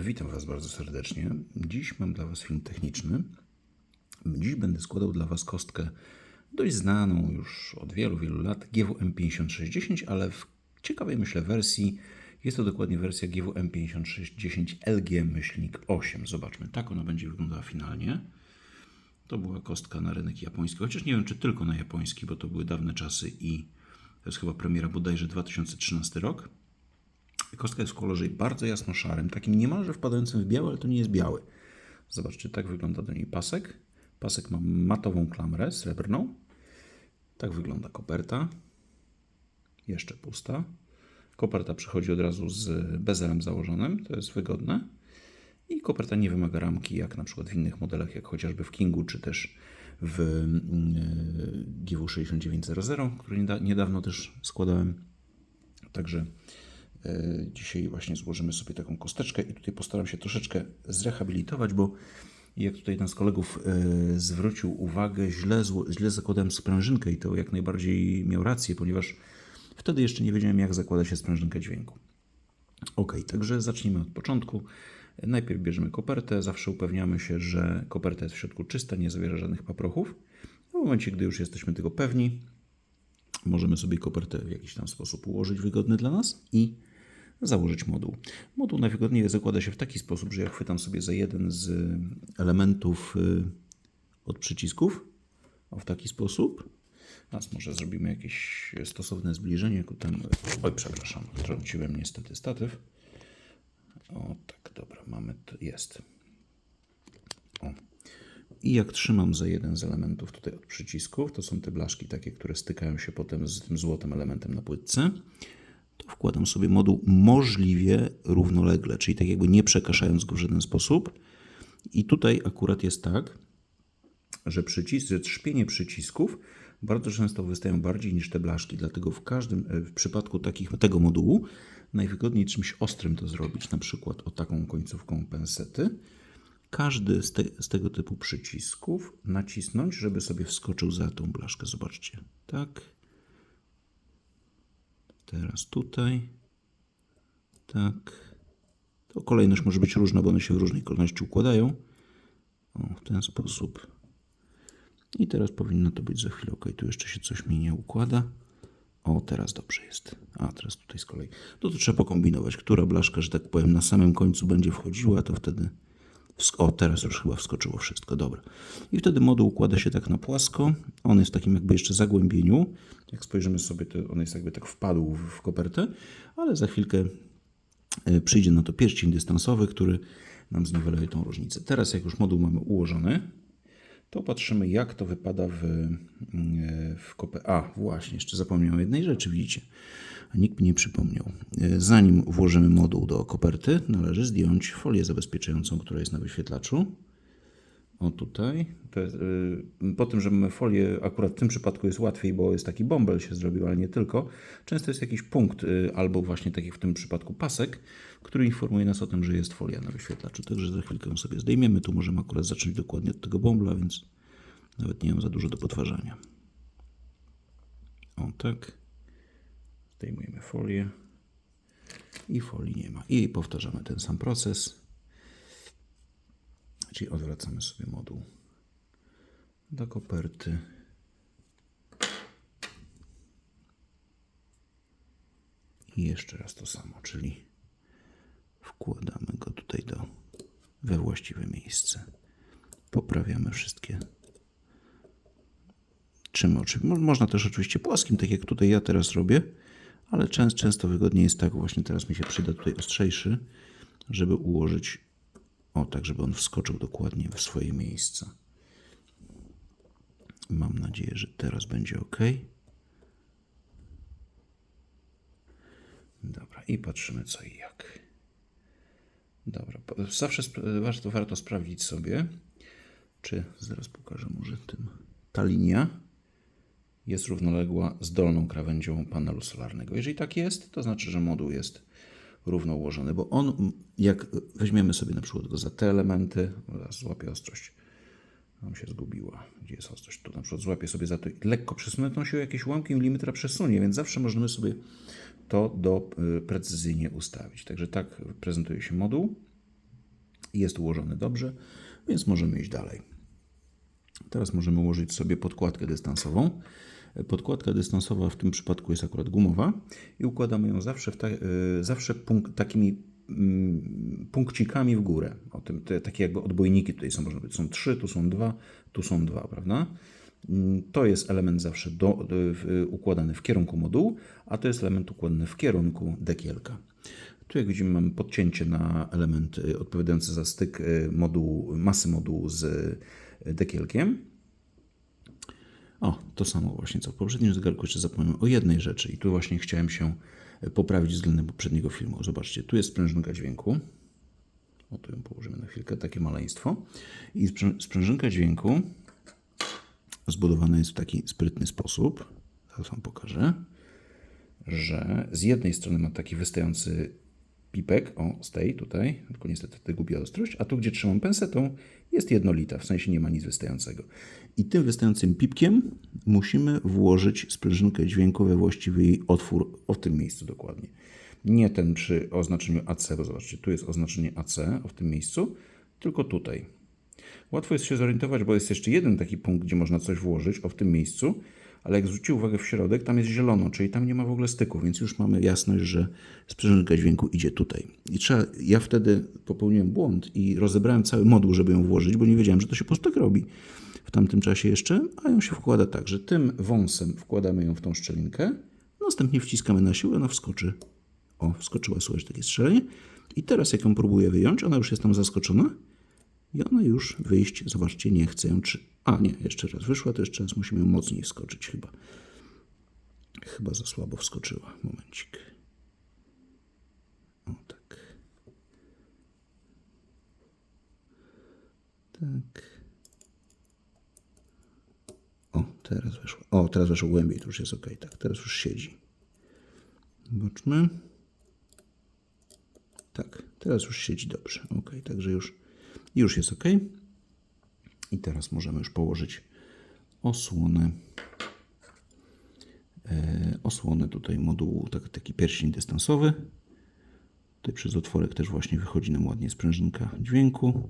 Witam Was bardzo serdecznie. Dziś mam dla Was film techniczny. Dziś będę składał dla Was kostkę dość znaną już od wielu, wielu lat GWM 5610, ale w ciekawej myślę wersji. Jest to dokładnie wersja GWM 5610 LG-8. Zobaczmy, tak ona będzie wyglądała finalnie. To była kostka na rynek japoński, chociaż nie wiem czy tylko na japoński, bo to były dawne czasy i to jest chyba premiera bodajże 2013 rok. Kostka jest w kolorze bardzo jasno szarym, takim niemalże wpadającym w biały, ale to nie jest biały. Zobaczcie, tak wygląda do niej pasek. Pasek ma matową klamrę srebrną. Tak wygląda koperta. Jeszcze pusta. Koperta przychodzi od razu z bezelem założonym, to jest wygodne. I koperta nie wymaga ramki, jak na przykład w innych modelach, jak chociażby w Kingu, czy też w mm, GW6900, który niedawno też składałem. Także e, dzisiaj właśnie złożymy sobie taką kosteczkę i tutaj postaram się troszeczkę zrehabilitować, bo jak tutaj jeden z kolegów e, zwrócił uwagę, źle, źle zakładałem sprężynkę i to jak najbardziej miał rację, ponieważ wtedy jeszcze nie wiedziałem, jak zakłada się sprężynkę dźwięku. Ok, także zacznijmy od początku. Najpierw bierzemy kopertę, zawsze upewniamy się, że koperta jest w środku czysta, nie zawiera żadnych paprochów. W momencie, gdy już jesteśmy tego pewni, możemy sobie kopertę w jakiś tam sposób ułożyć wygodny dla nas i założyć moduł. Moduł najwygodniej zakłada się w taki sposób, że ja chwytam sobie za jeden z elementów y, od przycisków, o w taki sposób. Teraz może zrobimy jakieś stosowne zbliżenie ku temu. Oj, przepraszam, trąciłem niestety statyw. O, tak, dobra, mamy to, jest. O. I jak trzymam za jeden z elementów tutaj od przycisków, to są te blaszki takie, które stykają się potem z tym złotym elementem na płytce, wkładam sobie moduł możliwie równolegle, czyli tak jakby nie przekaszając go w żaden sposób. I tutaj akurat jest tak, że przycisk, że trzpienie przycisków bardzo często wystają bardziej niż te blaszki, dlatego w każdym, e, w przypadku takich, tego modułu najwygodniej czymś ostrym to zrobić, na przykład o taką końcówką pensety. Każdy z, te, z tego typu przycisków nacisnąć, żeby sobie wskoczył za tą blaszkę. Zobaczcie, tak. Teraz tutaj, tak. To kolejność może być różna, bo one się w różnej kolejności układają. O, w ten sposób. I teraz powinno to być za chwilę ok. Tu jeszcze się coś mi nie układa. O, teraz dobrze jest. A, teraz tutaj z kolei. No to trzeba pokombinować, która blaszka, że tak powiem, na samym końcu będzie wchodziła, to wtedy... O, teraz już chyba wskoczyło wszystko, dobra. I wtedy moduł układa się tak na płasko. On jest w takim jakby jeszcze zagłębieniu. Jak spojrzymy sobie, to on jest jakby tak wpadł w kopertę, ale za chwilkę e, przyjdzie na to pierścień dystansowy, który nam zniweluje tą różnicę. Teraz jak już moduł mamy ułożony, to patrzymy, jak to wypada w, w kopę. A, właśnie, jeszcze zapomniałem jednej rzeczy, widzicie. Nikt mi nie przypomniał. Zanim włożymy moduł do koperty, należy zdjąć folię zabezpieczającą, która jest na wyświetlaczu. O tutaj. Jest, yy, po tym, że mamy folię, akurat w tym przypadku jest łatwiej, bo jest taki bąbel się zrobił, ale nie tylko. Często jest jakiś punkt, yy, albo właśnie tak jak w tym przypadku pasek, który informuje nas o tym, że jest folia na wyświetlaczu. Także za chwilkę ją sobie zdejmiemy. Tu możemy akurat zacząć dokładnie od tego bąbla, więc nawet nie mam za dużo do potwarzania. O tak. Zdejmujemy folię i folii nie ma. I powtarzamy ten sam proces. Czyli odwracamy sobie moduł do koperty. I jeszcze raz to samo, czyli wkładamy go tutaj do, we właściwe miejsce. Poprawiamy wszystkie czym. Można też oczywiście płaskim, tak jak tutaj ja teraz robię, ale często, często wygodniej jest tak, właśnie teraz mi się przyda tutaj ostrzejszy, żeby ułożyć o tak, żeby on wskoczył dokładnie w swoje miejsce. Mam nadzieję, że teraz będzie ok. Dobra, i patrzymy co i jak. Dobra, zawsze warto, warto sprawdzić sobie, czy zaraz pokażę może tym. Ta linia jest równoległa z dolną krawędzią panelu solarnego. Jeżeli tak jest, to znaczy, że moduł jest równo ułożony, bo on, jak weźmiemy sobie na przykład go za te elementy, zaraz złapię ostrość, nam się zgubiła, gdzie jest ostrość, tu na przykład złapię sobie za to lekko przesunę, to się jakieś ułamki milimetra przesunie, więc zawsze możemy sobie to do y, precyzyjnie ustawić. Także tak prezentuje się moduł. Jest ułożony dobrze, więc możemy iść dalej. Teraz możemy ułożyć sobie podkładkę dystansową. Podkładka dystansowa w tym przypadku jest akurat gumowa i układamy ją zawsze, ta, y, zawsze takimi mm, punkcikami w górę. O tym, te, takie jakby odbojniki tutaj są, można być. Są trzy, tu są dwa, tu są dwa, prawda? Mm, To jest element zawsze do, w- układany w kierunku modułu, a to jest element układany w kierunku dekielka. Tu jak widzimy mamy podcięcie na element y, odpowiadający za styk y, modułu, masy modułu z dekielkiem. O, to samo właśnie co w poprzednim zegarku, jeszcze zapomniałem o jednej rzeczy i tu właśnie chciałem się y, poprawić względem poprzedniego filmu. Zobaczcie, tu jest sprężynka dźwięku. O, tu ją położymy na chwilkę, takie maleństwo. I sprę- sprężynka dźwięku zbudowana jest w taki sprytny sposób. Zaraz Wam pokażę że z jednej strony ma taki wystający pipek, o, z tej tutaj, tylko niestety tutaj gubię ostrość, a tu, gdzie trzymam pensetą, jest jednolita, w sensie nie ma nic wystającego. I tym wystającym pipkiem musimy włożyć sprężynkę dźwięku we właściwy jej otwór, o tym miejscu dokładnie. Nie ten przy oznaczeniu AC, bo zobaczcie, tu jest oznaczenie AC, o w tym miejscu, tylko tutaj. Łatwo jest się zorientować, bo jest jeszcze jeden taki punkt, gdzie można coś włożyć, o w tym miejscu, ale jak zwrócił uwagę w środek, tam jest zielono, czyli tam nie ma w ogóle styku, więc już mamy jasność, że sprzężynka dźwięku idzie tutaj. I trzeba, ja wtedy popełniłem błąd i rozebrałem cały moduł, żeby ją włożyć, bo nie wiedziałem, że to się po prostu tak robi w tamtym czasie jeszcze, a ją się wkłada tak, że tym wąsem wkładamy ją w tą szczelinkę, następnie wciskamy na siłę, ona wskoczy. O, wskoczyła, słuchajcie, takie strzelenie. I teraz jak ją próbuję wyjąć, ona już jest tam zaskoczona, i ona już wyjść, zobaczcie, nie chce. Czy... A nie, jeszcze raz wyszła, to jeszcze raz musimy mocniej wskoczyć chyba. Chyba za słabo wskoczyła. Momencik. O tak. Tak. O, teraz weszło. O, teraz weszło głębiej, to już jest ok. Tak, teraz już siedzi. Zobaczmy. Tak, teraz już siedzi dobrze. Ok, także już, już jest ok. I teraz możemy już położyć osłonę. E, osłonę tutaj modułu, tak, taki pierścień dystansowy. Tutaj przez otworek też właśnie wychodzi nam ładnie sprężynka dźwięku.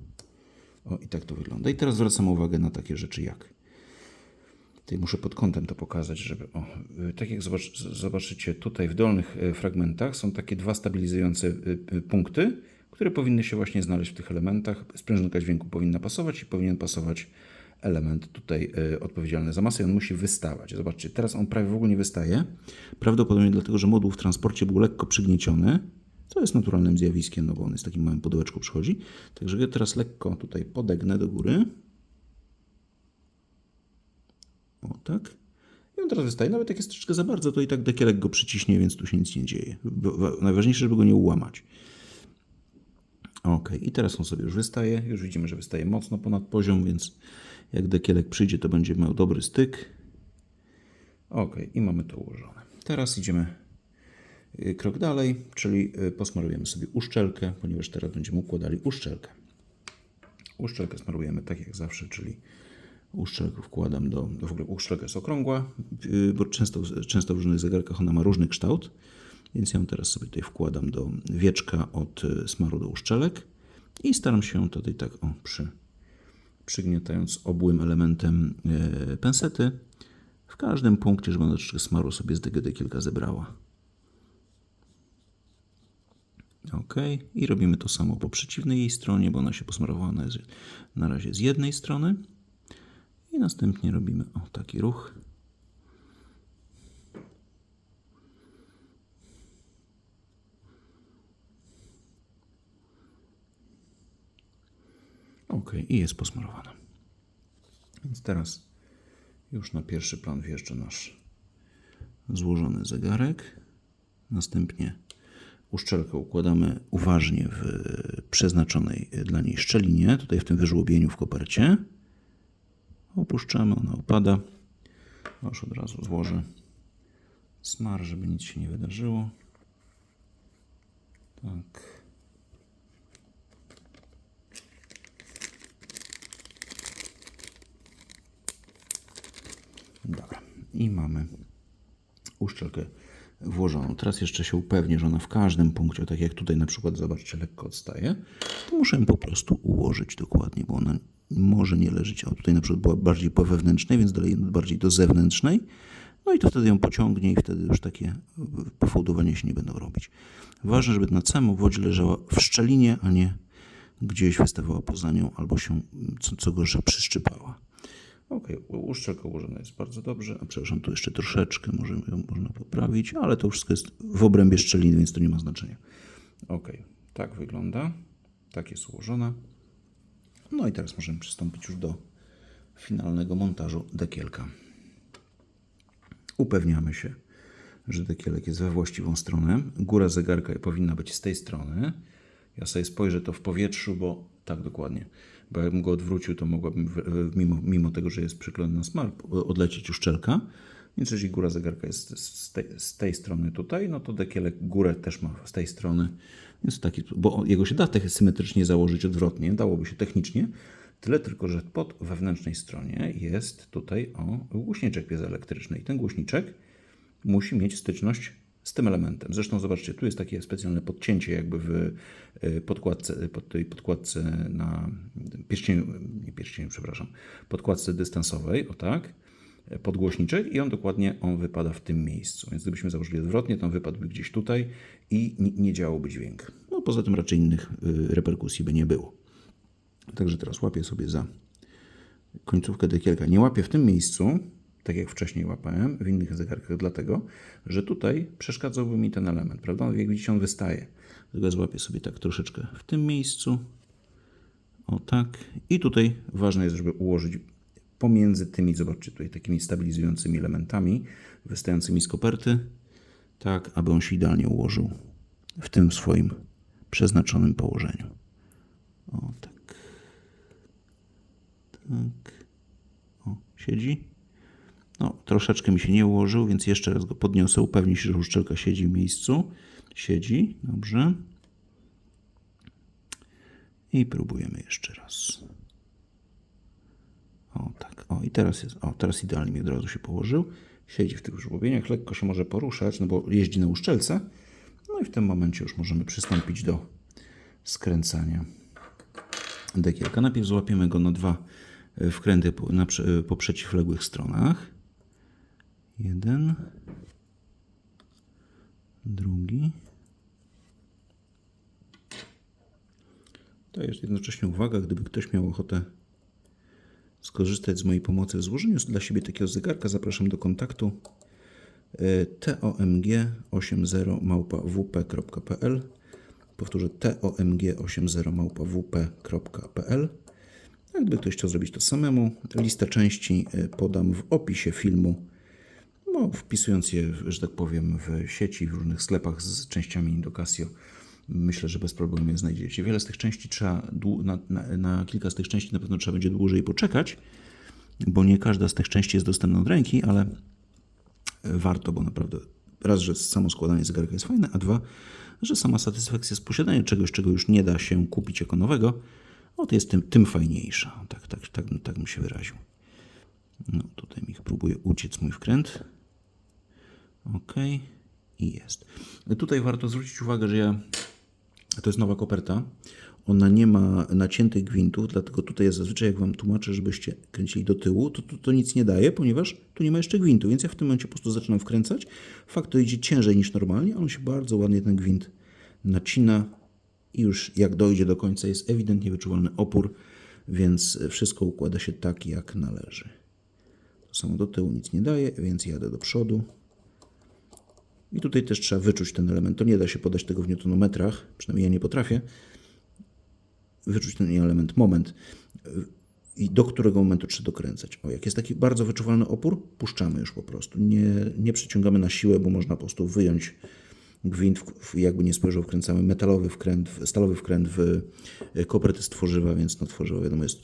O, i tak to wygląda. I teraz zwracam uwagę na takie rzeczy jak. Tutaj muszę pod kątem to pokazać, żeby. O, y, tak jak zobaczycie, tutaj w dolnych y, fragmentach są takie dwa stabilizujące punkty, które powinny się właśnie znaleźć w tych elementach. Sprężynka dźwięku powinna pasować i powinien pasować element tutaj y, odpowiedzialny za masę i on musi wystawać. Zobaczcie, teraz on prawie w ogóle nie wystaje. Prawdopodobnie dlatego, że moduł w transporcie był lekko przygnieciony, co jest naturalnym zjawiskiem, no bo on jest takim małym pudełeczku przychodzi. Także ja teraz lekko tutaj podegnę do góry. O tak. I on teraz wystaje. Nawet jak jest troszeczkę za bardzo, to i tak dekielek go przyciśnie, więc tu się nic nie dzieje. Najważniejsze, żeby go nie ułamać. Ok, i teraz on sobie już wystaje. Już widzimy, że wystaje mocno ponad poziom, więc jak dekielek przyjdzie, to będzie miał dobry styk. Ok, i mamy to ułożone. Teraz idziemy y, krok dalej, czyli y, posmarujemy sobie uszczelkę, ponieważ teraz będziemy układali uszczelkę. Uszczelkę smarujemy tak jak zawsze, czyli uszczelkę wkładam do, do w ogóle uszczelka jest okrągła, yy, bo często, często w różnych zegarkach ona ma różny kształt, więc ją teraz sobie tutaj wkładam do wieczka od y, smaru do uszczelek i staram się tutaj tak o, przy, przygniatając obłym elementem yy, pensety w każdym punkcie, żeby ona troszeczkę smaru sobie z DGD kilka zebrała. Ok, i robimy to samo po przeciwnej jej stronie, bo ona się posmarowana jest na razie z jednej strony. I następnie robimy o taki ruch. Ok, i jest posmarowana. Więc teraz już na pierwszy plan wjeżdża nasz złożony zegarek. Następnie uszczelkę układamy uważnie w przeznaczonej dla niej szczelinie, tutaj w tym wyżłobieniu w kopercie. Opuszczamy, ona opada. Już od razu złożę smar, żeby nic się nie wydarzyło. Tak. Dobra. I mamy uszczelkę włożoną. Teraz jeszcze się upewnię, że ona w każdym punkcie, tak jak tutaj na przykład, zobaczcie, lekko odstaje, to muszę ją po prostu ułożyć dokładnie, bo ona może nie leżeć. O, tutaj na przykład była bardziej po wewnętrznej, więc dalej bardziej do zewnętrznej. No i to wtedy ją pociągnie i wtedy już takie pofałdowania się nie będą robić. Ważne, żeby na całym obwodzie leżała w szczelinie, a nie gdzieś wystawała poza nią albo się, co, co gorsza, przyszczypała. Ok, uszczelka ułożona jest bardzo dobrze. A przepraszam, tu jeszcze troszeczkę może ją można poprawić, ale to wszystko jest w obrębie szczeliny, więc to nie ma znaczenia. Ok, tak wygląda. Tak jest ułożona. No i teraz możemy przystąpić już do finalnego montażu dekielka. Upewniamy się, że dekielek jest we właściwą stronę. Góra zegarka powinna być z tej strony. Ja sobie spojrzę to w powietrzu, bo tak dokładnie. Bo jakbym go odwrócił, to mogłabym, mimo, mimo tego, że jest przyklejony na smar, odlecieć uszczelka. Więc jeżeli góra zegarka jest z tej, z tej strony tutaj, no to dekielek górę też ma z tej strony. Więc taki, bo jego się da symetrycznie założyć odwrotnie, dałoby się technicznie. Tyle tylko, że pod wewnętrznej stronie jest tutaj o głośniczek piezoelektryczny. I ten głośniczek musi mieć styczność z tym elementem. Zresztą zobaczcie, tu jest takie specjalne podcięcie jakby w y, podkładce, pod tej podkładce na pierścieniu, nie pierścieniu, przepraszam, podkładce dystansowej, o tak, podgłośniczek i on dokładnie on wypada w tym miejscu. Więc gdybyśmy założyli odwrotnie, to on wypadłby gdzieś tutaj i nie, nie działałby dźwięk. No poza tym raczej innych y, reperkusji by nie było. Także teraz łapię sobie za końcówkę dekielka. Nie łapię w tym miejscu, tak jak wcześniej łapałem w innych zegarkach, dlatego, że tutaj przeszkadzałby mi ten element, prawda? Jak widzicie, on wystaje. Dlatego złapię sobie tak troszeczkę w tym miejscu. O tak. I tutaj ważne jest, żeby ułożyć pomiędzy tymi, zobaczcie tutaj, takimi stabilizującymi elementami wystającymi z koperty, tak, aby on się idealnie ułożył w tym swoim przeznaczonym położeniu. O tak. Tak. O, siedzi. No, troszeczkę mi się nie ułożył, więc jeszcze raz go podniosę, upewnić się, że uszczelka siedzi w miejscu. Siedzi, dobrze. I próbujemy jeszcze raz. O tak, o i teraz jest, o teraz idealnie mi od razu się położył. Siedzi w tych żłobieniach, lekko się może poruszać, no bo jeździ na uszczelce. No i w tym momencie już możemy przystąpić do skręcania dekielka. Najpierw złapiemy go na dwa wkręty po, na, po przeciwległych stronach. Jeden. Drugi. To jest jednocześnie uwaga, gdyby ktoś miał ochotę skorzystać z mojej pomocy w złożeniu dla siebie takiego zegarka, zapraszam do kontaktu e, tomg80 małpa-wp.pl Powtórzę tomg80 małpa-wp.pl A Gdyby ktoś chciał zrobić to samemu, listę części e, podam w opisie filmu, no, wpisując je, że tak powiem, w sieci, w różnych sklepach z częściami do Casio. Myślę, że bez problemu je znajdziecie. Wiele z tych części trzeba, na, na, na kilka z tych części na pewno trzeba będzie dłużej poczekać, bo nie każda z tych części jest dostępna od ręki, ale warto, bo naprawdę raz, że samo składanie zegarka jest fajne, a dwa, że sama satysfakcja z posiadania czegoś, czego już nie da się kupić jako nowego, o, to jest tym, tym fajniejsza. Tak, tak, tak, tak bym się wyraził. No, tutaj mi próbuje uciec mój wkręt. Ok. I jest. Tutaj warto zwrócić uwagę, że ja. To jest nowa koperta. Ona nie ma naciętych gwintów, dlatego tutaj jest zazwyczaj, jak Wam tłumaczę, żebyście kręcili do tyłu, to, to, to nic nie daje, ponieważ tu nie ma jeszcze gwintu, więc ja w tym momencie po prostu zaczynam wkręcać. Fakt to idzie ciężej niż normalnie, on się bardzo ładnie ten gwint nacina i już jak dojdzie do końca jest ewidentnie wyczuwalny opór, więc wszystko układa się tak, jak należy. To samo do tyłu nic nie daje, więc jadę do przodu. I tutaj też trzeba wyczuć ten element. To nie da się podać tego w newtonometrach, przynajmniej ja nie potrafię. Wyczuć ten element, moment. I do którego momentu trzeba dokręcać. O, jak jest taki bardzo wyczuwalny opór, puszczamy już po prostu. Nie, nie przyciągamy na siłę, bo można po prostu wyjąć gwint, w- jakby nie spojrzał, wkręcamy metalowy wkręt, stalowy wkręt w e, koperty z tworzywa, więc no tworzywo wiadomo jest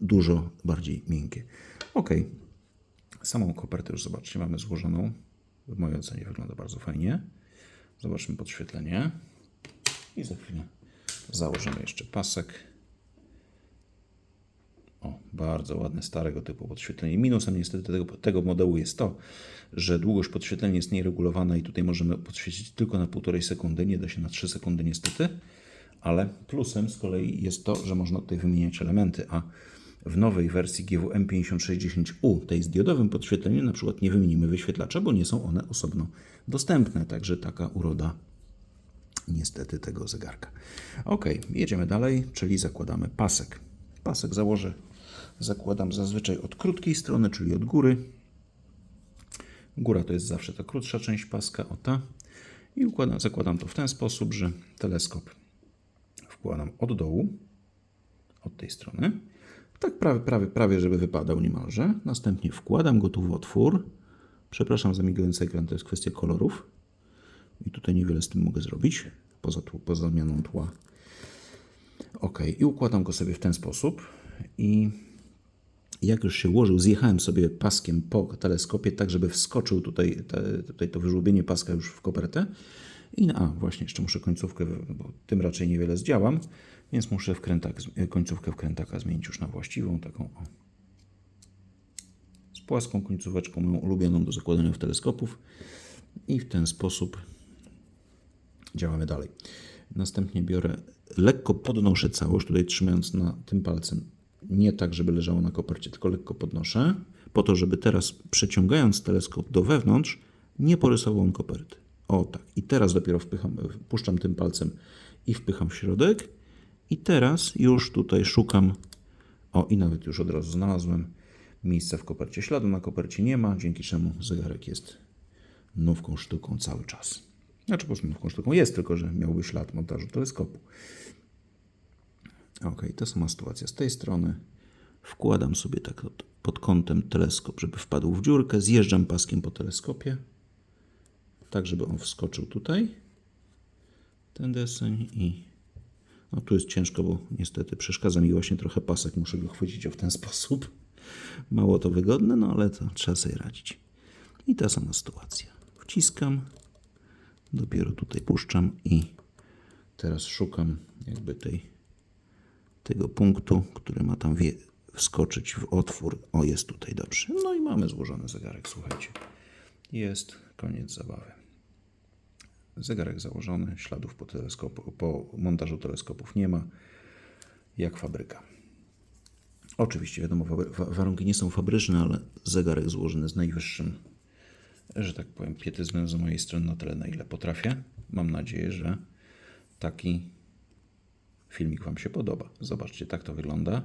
dużo bardziej miękkie. Ok. Samą kopertę już zobaczcie, mamy złożoną. W mojej ocenie wygląda bardzo fajnie. Zobaczmy podświetlenie. I za chwilę założymy jeszcze pasek. O, bardzo ładne, starego typu podświetlenie. Minusem niestety tego, tego modelu jest to, że długość podświetlenia jest nieregulowana i tutaj możemy podświecić tylko na 1,5 sekundy, nie da się na 3 sekundy niestety, ale plusem z kolei jest to, że można tutaj wymieniać elementy, a w nowej wersji GWM 5610U, tej z diodowym podświetleniem, na przykład nie wymienimy wyświetlacza, bo nie są one osobno dostępne, także taka uroda niestety tego zegarka. Ok, jedziemy dalej, czyli zakładamy pasek. Pasek założę, zakładam zazwyczaj od krótkiej strony, czyli od góry. Góra to jest zawsze ta krótsza część paska, o ta. I układam, zakładam to w ten sposób, że teleskop wkładam od dołu, od tej strony. Tak prawie, prawie, prawie, żeby wypadał niemalże. Następnie wkładam go tu w otwór. Przepraszam za migający ekran, to jest kwestia kolorów. I tutaj niewiele z tym mogę zrobić, poza, tł- poza zmianą tła. Ok, i układam go sobie w ten sposób. I jak już się ułożył, zjechałem sobie paskiem po teleskopie, tak żeby wskoczył tutaj, te, tutaj to wyżłobienie paska już w kopertę. I na, a, właśnie, jeszcze muszę końcówkę, bo tym raczej niewiele zdziałam, więc muszę wkrętak, końcówkę wkrętaka zmienić już na właściwą, taką o. Z płaską końcóweczką, moją ulubioną do zakładania w teleskopów. I w ten sposób działamy dalej. Następnie biorę, lekko podnoszę całość, tutaj trzymając na tym palcem, nie tak, żeby leżało na kopercie, tylko lekko podnoszę, po to, żeby teraz przeciągając teleskop do wewnątrz, nie porysował on koperty. O tak. I teraz dopiero wpycham, puszczam tym palcem i wpycham środek. I teraz już tutaj szukam, o i nawet już od razu znalazłem miejsca w kopercie. Śladu na kopercie nie ma, dzięki czemu zegarek jest nowką sztuką cały czas. Znaczy po prostu nowką sztuką jest, tylko że miałby ślad montażu teleskopu. Ok, ta sama sytuacja z tej strony. Wkładam sobie tak od- pod kątem teleskop, żeby wpadł w dziurkę. Zjeżdżam paskiem po teleskopie, tak żeby on wskoczył tutaj. Ten deseń i no tu jest ciężko, bo niestety przeszkadza mi właśnie trochę pasek. Muszę go chwycić o w ten sposób. Mało to wygodne, no ale to trzeba sobie radzić. I ta sama sytuacja. Wciskam, dopiero tutaj puszczam i teraz szukam jakby tej, tego punktu, który ma tam wie, wskoczyć w otwór. O, jest tutaj dobrze. No i mamy złożony zegarek, słuchajcie. Jest koniec zabawy. Zegarek założony, śladów po, teleskopu, po montażu teleskopów nie ma, jak fabryka. Oczywiście, wiadomo, warunki nie są fabryczne, ale zegarek złożony z najwyższym, że tak powiem, pietyzmem z mojej strony na tyle, na ile potrafię. Mam nadzieję, że taki filmik Wam się podoba. Zobaczcie, tak to wygląda.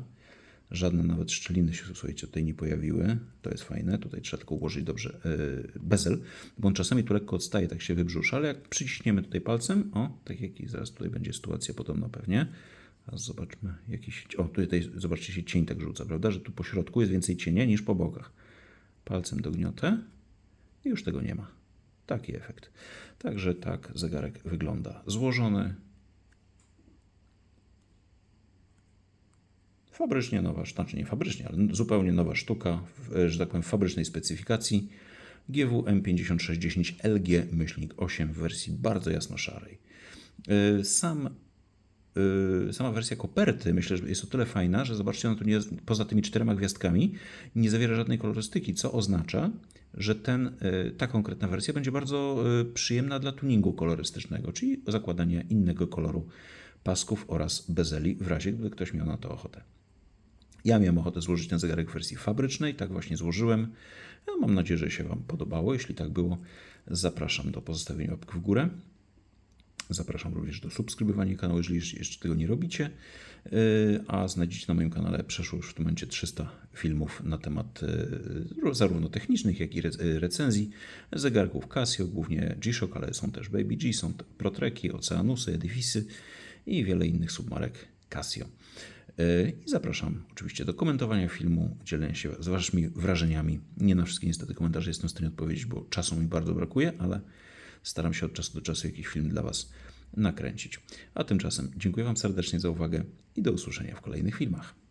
Żadne nawet szczeliny się, słuchajcie, tutaj nie pojawiły. To jest fajne. Tutaj trzeba tylko ułożyć dobrze yy, bezel, bo on czasami tu lekko odstaje, tak się wybrzusza, ale jak przyciśniemy tutaj palcem, o, tak jak i zaraz tutaj będzie sytuacja podobna pewnie. Teraz zobaczmy jakiś, o, tutaj zobaczcie się cień tak rzuca, prawda, że tu po środku jest więcej cienia niż po bokach. Palcem dogniotę i już tego nie ma. Taki efekt. Także tak zegarek wygląda. Złożony, Fabrycznie nowa, znaczy nie fabrycznie, ale zupełnie nowa sztuka, w, że tak powiem, w fabrycznej specyfikacji. GW M5610 LG-8 w wersji bardzo jasno-szarej. Yy, Sam, yy, sama wersja koperty myślę, że jest o tyle fajna, że zobaczcie, ona tu nie, poza tymi czterema gwiazdkami nie zawiera żadnej kolorystyki, co oznacza, że ten, ta konkretna wersja będzie bardzo przyjemna dla tuningu kolorystycznego, czyli zakładania innego koloru pasków oraz bezeli, w razie gdyby ktoś miał na to ochotę. Ja miałem ochotę złożyć ten zegarek w wersji fabrycznej, tak właśnie złożyłem. Ja mam nadzieję, że się Wam podobało. Jeśli tak było, zapraszam do pozostawienia łapki w górę. Zapraszam również do subskrybowania kanału, jeżeli jeszcze tego nie robicie. Yy, A znajdziecie na moim kanale przeszło już w tym momencie 300 filmów na temat yy, zarówno technicznych, jak i yy, recenzji zegarków Casio, głównie G-Shock, ale są też Baby G, są Protreki, Oceanusy, Edifisy i wiele innych submarek Casio. Yy, I zapraszam oczywiście do komentowania filmu, dzielenia się z Waszymi wrażeniami. Nie na wszystkie niestety komentarze jestem w stanie odpowiedzieć, bo czasu mi bardzo brakuje, ale staram się od czasu do czasu jakiś film dla Was nakręcić. A tymczasem dziękuję Wam serdecznie za uwagę i do usłyszenia w kolejnych filmach.